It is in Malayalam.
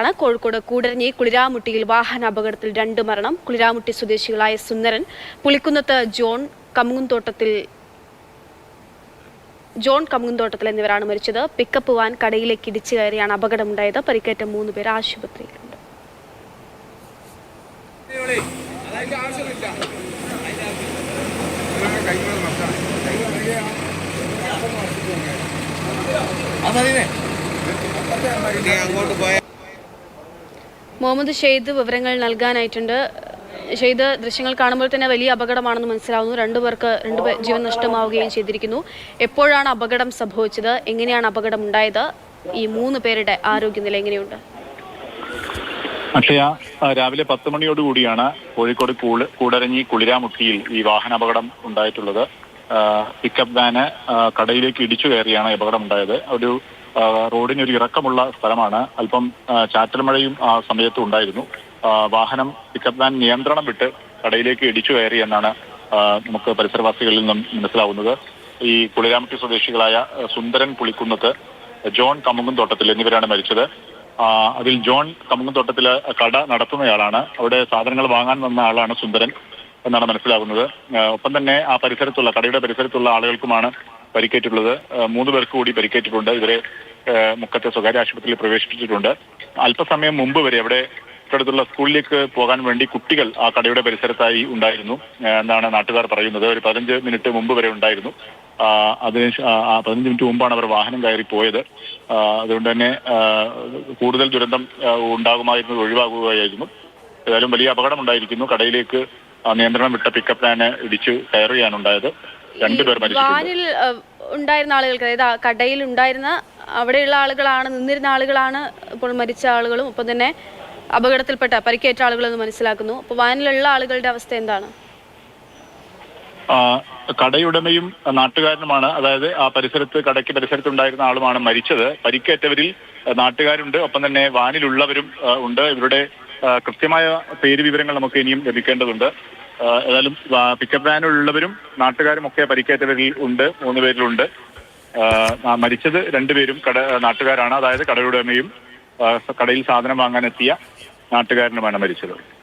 ആണ്. കോഴിക്കോട് കൂടരഞ്ഞി കുളിരാമുട്ടിയിൽ വാഹന അപകടത്തിൽ രണ്ട് മരണം. കുളിരാമുട്ടി സ്വദേശികളായ സുന്ദരൻ പുളിക്കുന്നത്ത് ജോൺ കമുങ്ങുംതോട്ടത്തിൽ ജോൺ കമുങ്ങുംതോട്ടത്തിൽ എന്നിവരാണ് മരിച്ചത്. പിക്കപ്പ് വാൻ കടയിലേക്ക് ഇടിച്ചു കയറിയാണ് അപകടമുണ്ടായത്. പരിക്കേറ്റ മൂന്ന് പേർ ആശുപത്രിയിലുണ്ട്. അങ്ങോട്ട് പോയ മുഹമ്മദ് ഷെയ്ദ് വിവരങ്ങൾ നൽകാനായിട്ടുണ്ട്. ഷെയ്ദ് ദൃശ്യങ്ങൾ കാണുമ്പോൾ തന്നെ വലിയ അപകടമാണെന്ന് മനസ്സിലാവുന്നു. രണ്ടുപേർക്ക് രണ്ടുപേർ ജീവൻ നഷ്ടമാവുകയും ചെയ്തിരിക്കുന്നു. എപ്പോഴാണ് അപകടം സംഭവിച്ചത്? എങ്ങനെയാണ് അപകടം ഉണ്ടായത് ഈ മൂന്ന് പേരുടെ ആരോഗ്യനില എങ്ങനെയുണ്ട്? അക്ഷയ രാവിലെ പത്ത് മണിയോടുകൂടിയാണ് കോഴിക്കോട് കൂട് കൂടരഞ്ഞി കുളിരാമുട്ടിയിൽ ഈ വാഹന അപകടം ഉണ്ടായിട്ടുള്ളത്. പിക്കപ്പ് വാന് കടയിലേക്ക് ഇടിച്ചു കയറിയാണ് അപകടം ഉണ്ടായത്. ഒരു റോഡിന് ഒരു ഇറക്കമുള്ള സ്ഥലമാണ്. അല്പം ചാറ്റൽമഴയും ചാറ്റൽ മഴയും ആ സമയത്ത് ഉണ്ടായിരുന്നു. വാഹനം പിക്കപ്പ് വാൻ നിയന്ത്രണം വിട്ട് കടയിലേക്ക് ഇടിച്ചു കയറി എന്നാണ് നമുക്ക് പരിസരവാസികളിൽ നിന്നും മനസ്സിലാവുന്നത്. ഈ കുളിരാമുട്ടി സ്വദേശികളായ സുന്ദരൻ പുളിക്കുന്നത്ത് ജോൺ കമുങ്ങും തോട്ടത്തിൽ എന്നിവരാണ് മരിച്ചത്. അതിൽ ജോൺ കമുങ്ങത്തോട്ടത്തിൽ കട നടത്തുന്നയാളാണ്. അവിടെ സാധനങ്ങൾ വാങ്ങാൻ വന്ന ആളാണ് സുന്ദരൻ എന്നാണ് മനസ്സിലാകുന്നത് ഒപ്പം തന്നെ ആ പരിസരത്തുള്ള കടയുടെ പരിസരത്തുള്ള ആളുകൾക്കുമാണ് പരിക്കേറ്റിട്ടുള്ളത് ആ, മൂന്ന് പേർക്ക് കൂടി പരിക്കേറ്റിട്ടുണ്ട്. ഇവരെ മുക്കത്തെ സ്വകാര്യ ആശുപത്രിയിൽ പ്രവേശിപ്പിച്ചിട്ടുണ്ട്. അല്പസമയം മുമ്പ് വരെ അവിടെ തൊട്ടടുത്തുള്ള സ്കൂളിലേക്ക് പോകാൻ വേണ്ടി കുട്ടികൾ ആ കടയുടെ പരിസരത്തായി ഉണ്ടായിരുന്നു എന്നാണ് നാട്ടുകാർ പറയുന്നത്. ഒരു പതിനഞ്ച് മിനിറ്റ് മുമ്പ് വരെ ഉണ്ടായിരുന്നു. അതിന് പതിനഞ്ച് മിനിറ്റ് മുമ്പാണ് അവർ വാഹനം കയറി പോയത് അതുകൊണ്ട് തന്നെ കൂടുതൽ ദുരന്തം ഉണ്ടാകുമായിരുന്നു ഉണ്ടാകുമായിരുന്നത് ഒഴിവാകുകയായിരുന്നു. ഏതായാലും വലിയ അപകടം ഉണ്ടായിരിക്കുന്നു കടയിലേക്ക് നിയന്ത്രണം വിട്ട പിക്കപ്പ് വാന് ഇടിച്ചു കയറുകയാണ് ഉണ്ടായത്. രണ്ടുപേർ വാനിൽ ഉണ്ടായിരുന്ന ആളുകൾക്ക് അതായത് കടയിൽ ഉണ്ടായിരുന്ന അവിടെയുള്ള ആളുകളാണ് നിന്നിരുന്ന ആളുകളാണ് ഇപ്പോൾ മരിച്ച ആളുകളും ഒപ്പം തന്നെ അപകടത്തിൽപ്പെട്ട പരിക്കേറ്റ ആളുകളെന്ന് മനസ്സിലാക്കുന്നു. അപ്പോൾ വാനിലുള്ള ആളുകളുടെ അവസ്ഥ എന്താണ്? കടയുടമയും നാട്ടുകാരനുമാണ് അതായത് ആ പരിസരത്ത് കടയ്ക്ക് പരിസരത്തുണ്ടായിരുന്ന ആളുമാണ് മരിച്ചത്. പരിക്കേറ്റവരിൽ നാട്ടുകാരുണ്ട് ഒപ്പം തന്നെ വാനിലുള്ളവരും ഉണ്ട്. ഇവരുടെ കൃത്യമായ പേര് വിവരങ്ങൾ നമുക്ക് ഇനിയും ലഭിക്കേണ്ടതുണ്ട്. ഏതായാലും പിക്കപ്പ് വാനിലുള്ളവരും നാട്ടുകാരും ഒക്കെ പരിക്കേറ്റവരിൽ ഉണ്ട് മൂന്ന് പേരിലുണ്ട്. മരിച്ചത് രണ്ടുപേരും കട നാട്ടുകാരാണ്. അതായത് കടയുടമയും ആ, കടയിൽ സാധനം വാങ്ങാനെത്തിയ നാട്ടുകാരനുമാണ് മരിച്ചത്.